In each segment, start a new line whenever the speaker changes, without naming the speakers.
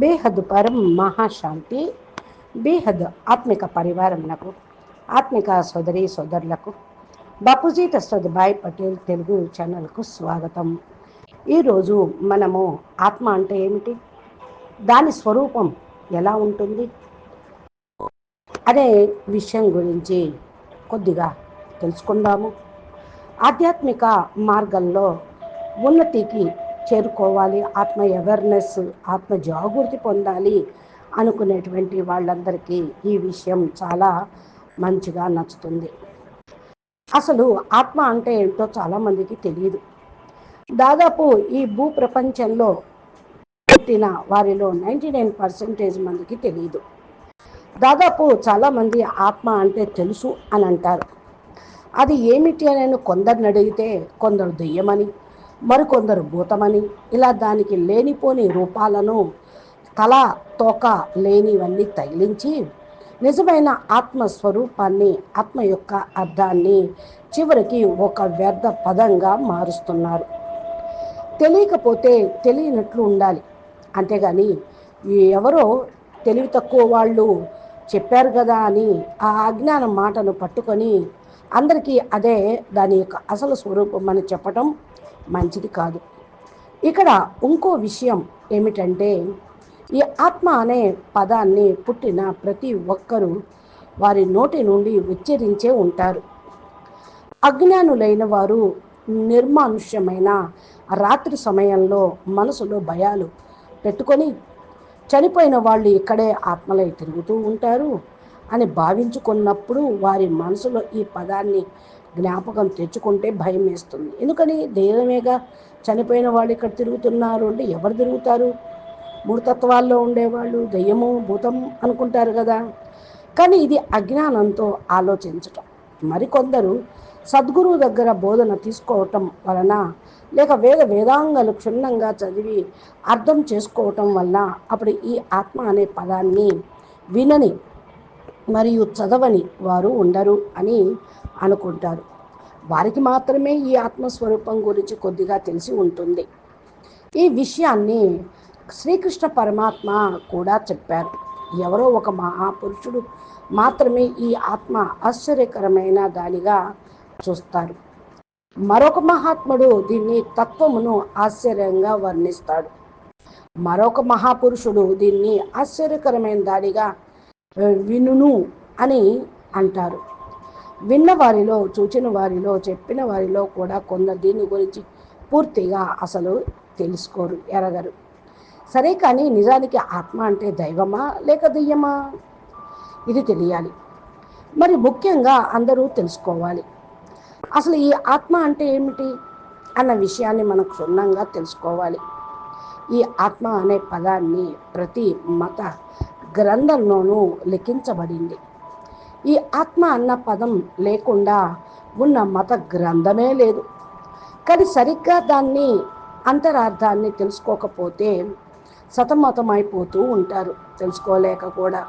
బేహద్ పరం మహాశాంతి బేహద్ ఆత్మిక పరివారంలకు ఆత్మిక సోదరి సోదరులకు బాపూజీ తస్వద్ పటేల్ తెలుగు ఛానల్కు స్వాగతం. ఈరోజు మనము ఆత్మ అంటే ఏమిటి? దాని స్వరూపం ఎలా ఉంటుంది? అనే విషయం గురించి కొద్దిగా తెలుసుకుందాము. ఆధ్యాత్మిక మార్గంలో ఉన్నతికి చేరుకోవాలి ఆత్మ అవేర్నెస్ ఆత్మ జాగృతి పొందాలి అనుకునేటువంటి వాళ్ళందరికీ ఈ విషయం చాలా మంచిగా నచ్చుతుంది. అసలు ఆత్మ అంటే ఏంటో చాలామందికి తెలియదు దాదాపు ఈ భూ ప్రపంచంలో పుట్టిన వారిలో నైంటీ నైన్ పర్సెంటేజ్ మందికి తెలియదు దాదాపు చాలామంది ఆత్మ అంటే తెలుసు అని అంటారు. అది ఏమిటి అని కొందరిని అడిగితే కొందరు దెయ్యమని మరికొందరు భూతమని ఇలా దానికి లేనిపోని రూపాలను తల తోక లేనివన్నీ తగిలించి నిజమైన ఆత్మ స్వరూపాన్ని ఆత్మ యొక్క అర్థాన్ని చివరికి ఒక వ్యర్థ పదంగా మారుస్తున్నారు. తెలియకపోతే తెలియనట్లు ఉండాలి. అంతేగాని ఎవరో తెలివి తక్కువ వాళ్ళు చెప్పారు కదా అని ఆ అజ్ఞాన మాటను పట్టుకొని అందరికీ అదే దాని యొక్క అసలు స్వరూపం అని చెప్పటం మంచిది కాదు. ఇక్కడ ఇంకో విషయం ఏమిటంటే ఈ ఆత్మ అనే పదాన్ని పుట్టిన ప్రతి ఒక్కరూ వారి నోటి నుండి ఉచ్చరించే ఉంటారు. అజ్ఞానులైన వారు నిర్మానుష్యమైన రాత్రి సమయంలో మనసులో భయాలు పెట్టుకొని చనిపోయిన వాళ్ళు ఇక్కడే ఆత్మలై తిరుగుతూ ఉంటారు అని భావించుకున్నప్పుడు వారి మనసులో ఈ పదాన్ని జ్ఞాపకం తెచ్చుకుంటే భయం వేస్తుంది. ఎందుకని? దైవమేగా చనిపోయిన వాళ్ళు ఇక్కడ తిరుగుతున్నారు అంటే ఎవరు తిరుగుతారు? మూడు ఉండేవాళ్ళు దయ్యము భూతం అనుకుంటారు కదా. కానీ ఇది అజ్ఞానంతో ఆలోచించటం. మరికొందరు సద్గురువు దగ్గర బోధన తీసుకోవటం వలన లేక వేద వేదాంగాలు క్షుణ్ణంగా చదివి అర్థం చేసుకోవటం వల్ల అప్పుడు ఈ ఆత్మ అనే పదాన్ని వినని మరియు చదవని వారు ఉండరు అని అనుకుంటారు. వారికి మాత్రమే ఈ ఆత్మస్వరూపం గురించి కొద్దిగా తెలిసి ఉంటుంది. ఈ విషయాన్ని శ్రీకృష్ణ పరమాత్మ కూడా చెప్పారు. ఎవరో ఒక మహాపురుషుడు మాత్రమే ఈ ఆత్మ ఆశ్చర్యకరమైన దానిగా చూస్తారు. మరొక మహాత్ముడు దీన్ని తత్వమును ఆశ్చర్యంగా వర్ణిస్తాడు. మరొక మహాపురుషుడు దీన్ని ఆశ్చర్యకరమైన దానిగా వినును అని అంటారు. విన్న వారిలో చూచిన వారిలో చెప్పిన వారిలో కూడా కొందరు దీని గురించి పూర్తిగా అసలు తెలుసుకోరు ఎరగరు. సరే కానీ నిజానికి ఆత్మ అంటే దైవమా లేక దెయ్యమా? ఇది తెలియాలి. మరి ముఖ్యంగా అందరూ తెలుసుకోవాలి. అసలు ఈ ఆత్మ అంటే ఏమిటి? అన్న విషయాన్ని మనం క్షుణ్ణంగా తెలుసుకోవాలి. ఈ ఆత్మ అనే పదాన్ని ప్రతి మత గ్రంథంలోనూ లిఖించబడింది. ఈ ఆత్మ అన్న పదం లేకుండా ఉన్న మత గ్రంథమే లేదు. కానీ సరిగ్గా దాన్ని అంతరార్థాన్ని తెలుసుకోకపోతే సతమతమైపోతూ ఉంటారు తెలుసుకోలేక కూడా.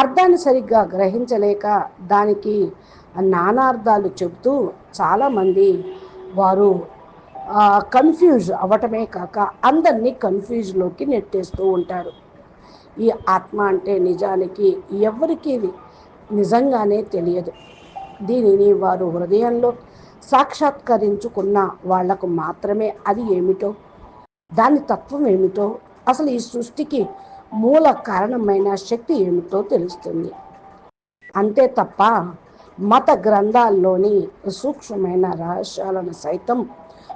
అర్థాన్ని సరిగ్గా గ్రహించలేక దానికి నానార్థాలు చెబుతూ చాలామంది వారు కన్ఫ్యూజ్ అవ్వటమే కాక అందరినీ కన్ఫ్యూజ్లోకి నెట్టేస్తూ ఉంటారు. ఈ ఆత్మ అంటే నిజానికి ఎవరికి నిజంగానే తెలియదు. దీనిని వారు హృదయంలో సాక్షాత్కరించుకున్న వాళ్ళకు మాత్రమే అది ఏమిటో దాని తత్వం ఏమిటో అసలు ఈ సృష్టికి మూల కారణమైన శక్తి ఏమిటో తెలుస్తుంది. అంతే తప్ప మత గ్రంథాల్లోని సూక్ష్మమైన రహస్యాలను సైతం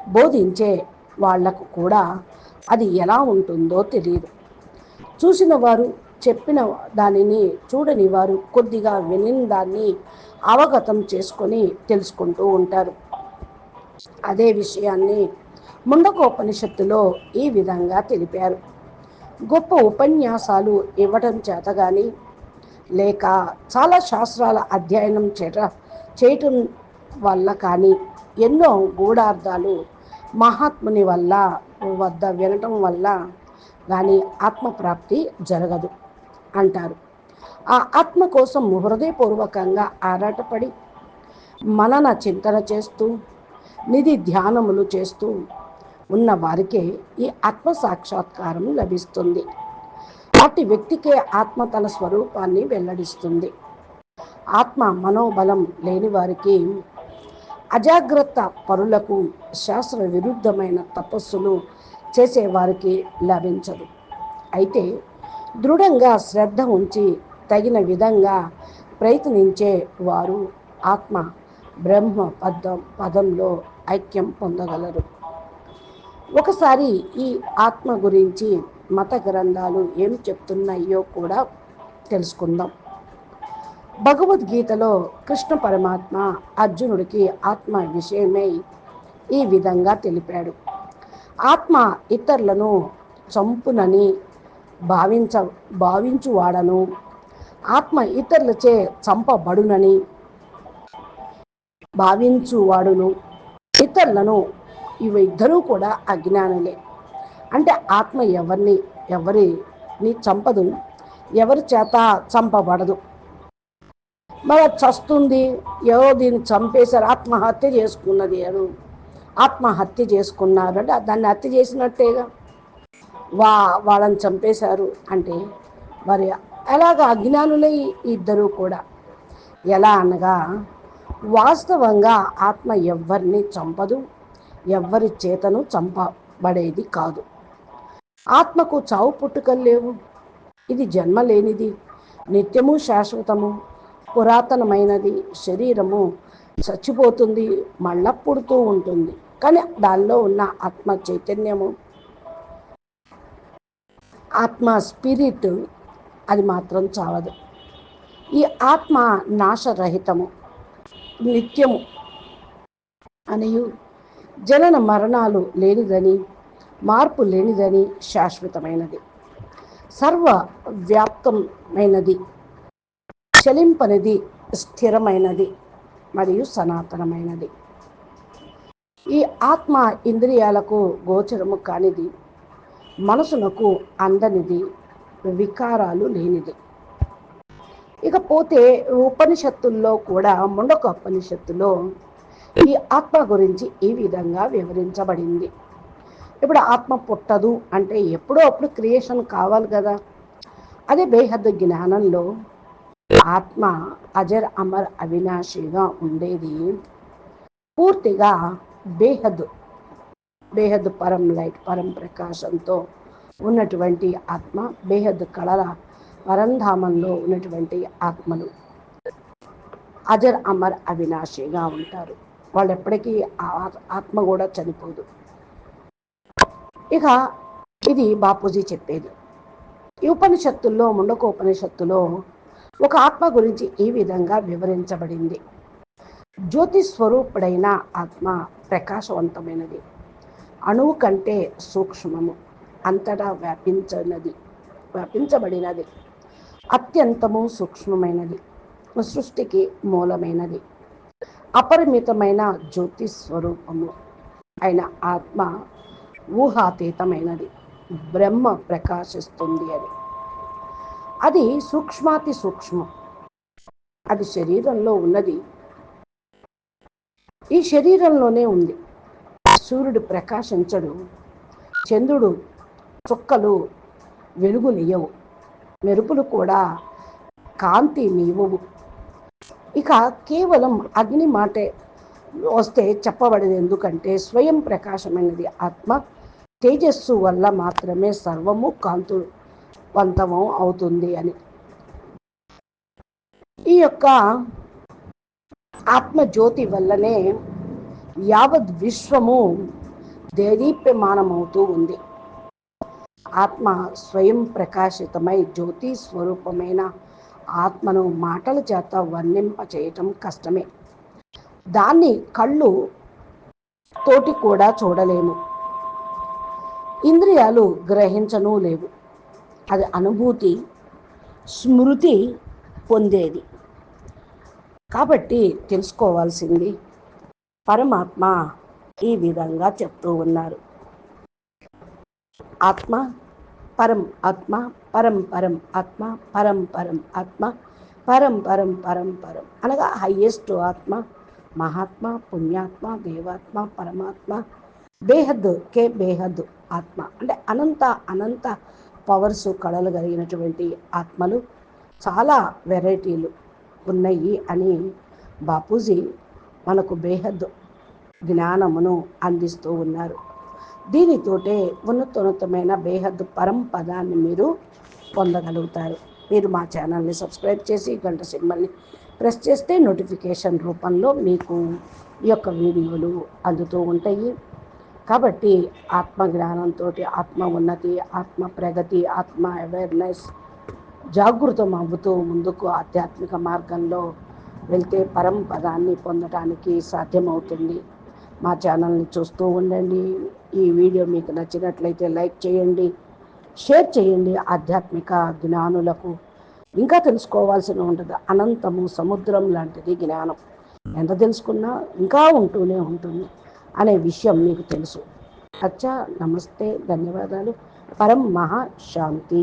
బోధించే వాళ్ళకు కూడా అది ఎలా ఉంటుందో తెలియదు. చూసిన వారు చెప్పిన దానిని చూడని వారు కొద్దిగా వినిన దాన్ని అవగతం చేసుకొని తెలుసుకుంటూ ఉంటారు. అదే విషయాన్ని ముండకోపనిషత్తులో ఈ విధంగా తెలిపారు. గొప్ప ఉపన్యాసాలు ఇవ్వటం చేత కానీ లేక చాలా శాస్త్రాల అధ్యయనం చేట చేయటం వల్ల కానీ ఎన్నో గూఢార్థాలు మహాత్ముని వల్ల వద్ద వినటం వల్ల కానీ ఆత్మప్రాప్తి జరగదు. అంటారు. ఆ ఆత్మ కోసం హృదయపూర్వకంగా ఆరాటపడి మనన చింతన చేస్తూ నిధి ధ్యానములు చేస్తూ ఉన్న వారికే ఈ ఆత్మ సాక్షాత్కారం లభిస్తుంది. అటు వ్యక్తికే ఆత్మ తన స్వరూపాన్ని వెల్లడిస్తుంది. ఆత్మ మనోబలం లేని వారికి అజాగ్రత్త పరులకు శాస్త్ర విరుద్ధమైన తపస్సులు చేసేవారికి లభించదు. అయితే దృఢంగా శ్రద్ధ ఉంచి తగిన విధంగా ప్రయత్నించే వారు ఆత్మ బ్రహ్మ పదం పదంలో ఐక్యం పొందగలరు. ఒకసారి ఈ ఆత్మ గురించి మత గ్రంథాలు ఏం చెప్తున్నాయో కూడా తెలుసుకుందాం. భగవద్గీతలో కృష్ణ పరమాత్మ అర్జునుడికి ఆత్మ విషయమై ఈ విధంగా తెలిపాడు. ఆత్మ ఇతరులను చంపునని భావించ భావించువాడను. ఆత్మ ఇతరులచే చంపబడునని భావించువాడును. ఇతరులను ఇవి ఇద్దరూ కూడా అజ్ఞానులే. అంటే ఆత్మ ఎవరిని ఎవరిని చంపదు ఎవరి చేత చంపబడదు. మరి చస్తుంది ఎవరో దీన్ని చంపేశారు ఆత్మహత్య చేసుకున్నది ఎవరు? ఆత్మహత్య చేసుకున్నారు అంటే దాన్ని హత్య చేసినట్టేగా? వా వాళ్ళని చంపేశారు అంటే మరి ఎలాగ అజ్ఞానులే ఇద్దరు కూడా? ఎలా అనగా వాస్తవంగా ఆత్మ ఎవరిని చంపదు ఎవ్వరి చేతను చంపబడేది కాదు. ఆత్మకు చావు పుట్టుకలు లేవు. ఇది జన్మ లేనిది నిత్యము శాశ్వతము పురాతనమైనది శరీరము చచ్చిపోతుంది మళ్ళా పుడుతూ ఉంటుంది. కానీ దానిలో ఉన్న ఆత్మ చైతన్యము ఆత్మ స్పిరిట్ అది మాత్రం చావదు ఈ ఆత్మ నాశరహితము నిత్యము అనియు. జనన మరణాలు లేనిదని మార్పు లేనిదని శాశ్వతమైనది. సర్వ వ్యాప్తమైనది చలింపనిది స్థిరమైనది మరియు సనాతనమైనది. ఈ ఆత్మ ఇంద్రియాలకు గోచరము కానిది మనసునకు అందనిది వికారాలు లేనిది. ఇకపోతే ఉపనిషత్తుల్లో కూడా ముండక ఉపనిషత్తులో ఈ ఆత్మ గురించి ఈ విధంగా వివరించబడింది. ఇప్పుడు ఆత్మ పుట్టదు అంటే ఎప్పుడో అప్పుడు క్రియేషన్ కావాలి కదా. అదే బేహద్దు జ్ఞానంలో ఆత్మ అజర్ అమర్ అవినాశిగా ఉండేది. పూర్తిగా బేహద్ బేహద్ పరం లైట్ పరం ప్రకాశంతో ఉన్నటువంటి ఆత్మ బేహద్ కళల పరంధామంలో ఉన్నటువంటి ఆత్మలు. అజర్ అమర్ అవినాశిగా ఉంటారు. వాళ్ళు ఎప్పటికీ ఆత్మ కూడా చనిపోదు. ఇక ఇది బాపూజీ చెప్పేది. ఈ ఉపనిషత్తుల్లో ముండక ఉపనిషత్తులో ఒక ఆత్మ గురించి ఈ విధంగా వివరించబడింది. జ్యోతి స్వరూపుడైన ఆత్మ ప్రకాశవంతమైనది. అణువు కంటే సూక్ష్మము అంతటా వ్యాపించినది వ్యాపించబడినది. అత్యంతము సూక్ష్మమైనది సృష్టికి మూలమైనది. అపరిమితమైన జ్యోతి స్వరూపము అయిన ఆత్మ ఊహాతీతమైనది బ్రహ్మ ప్రకాశిస్తుంది అని అది సూక్ష్మాతి సూక్ష్మం. అది శరీరంలో ఉన్నది. ఈ శరీరంలోనే ఉంది. సూర్యుడు ప్రకాశించడు చంద్రుడు చుక్కలు వెలుగునియవు మెరుపులు కూడా కాంతి నీవవు ఇక కేవలం అగ్ని మాటే వస్తే చెప్పబడేది. ఎందుకంటే స్వయం ప్రకాశమైనది ఆత్మ తేజస్సు వల్ల మాత్రమే సర్వము కాంతువంతము అవుతుంది అని. ఈ యొక్క ఆత్మజ్యోతి వల్లనే యావత్ విశ్వము దేదీప్యమానమవుతూ ఉంది. ఆత్మ స్వయం ప్రకాశితమై జ్యోతి స్వరూపమైన ఆత్మను మాటల చేత వర్ణింప చేయటం కష్టమే. దాన్ని కళ్ళు తోటి కూడా చూడలేము. ఇంద్రియాలు గ్రహించను లేవు. అది అనుభూతి స్మృతి పొందేది. కాబట్టి తెలుసుకోవాల్సింది పరమాత్మ ఈ విధంగా చెప్తూ ఉన్నారు. ఆత్మ పరం ఆత్మ పరం పరం ఆత్మ పరం పరం ఆత్మ పరం పరం పరం పరం. అనగా హయ్యెస్ట్ ఆత్మ మహాత్మ పుణ్యాత్మ దేవాత్మ పరమాత్మ బేహద్ కే బేహద్ ఆత్మ. అంటే అనంత అనంత పవర్స్ కళలు కలిగినటువంటి ఆత్మలు చాలా వెరైటీలు ఉన్నాయి అని బాపూజీ మనకు బేహద్ జ్ఞానమును అందిస్తూ ఉన్నారు. దీనితోటే ఉన్నతోన్నతమైన బేహద్ పరంపదాన్ని మీరు పొందగలుగుతారు. మీరు మా ఛానల్ని సబ్స్క్రైబ్ చేసి గంట సింబల్ని ప్రెస్ చేస్తే నోటిఫికేషన్ రూపంలో మీకు ఈ యొక్క వీడియోలు అందుతూ ఉంటాయి. కాబట్టి ఆత్మ జ్ఞానంతో ఆత్మ ఉన్నతి ఆత్మ ప్రగతి ఆత్మ అవేర్నెస్ జాగృతం అవ్వుతూ ముందుకు ఆధ్యాత్మిక మార్గంలో వెళ్తే పరం పదాన్ని పొందడానికి సాధ్యమవుతుంది. మా ఛానల్ని చూస్తూ ఉండండి. ఈ వీడియో మీకు నచ్చినట్లయితే లైక్ చేయండి షేర్ చేయండి ఆధ్యాత్మిక జ్ఞానులకు. ఇంకా తెలుసుకోవాల్సిన ఉంటుంది అనంతము సముద్రం లాంటిది జ్ఞానం. ఎంత తెలుసుకున్నా ఇంకా ఉంటూనే ఉంటుంది అనే విషయం మీకు తెలుసు. అచ్చా నమస్తే ధన్యవాదాలు. పరం మహాశాంతి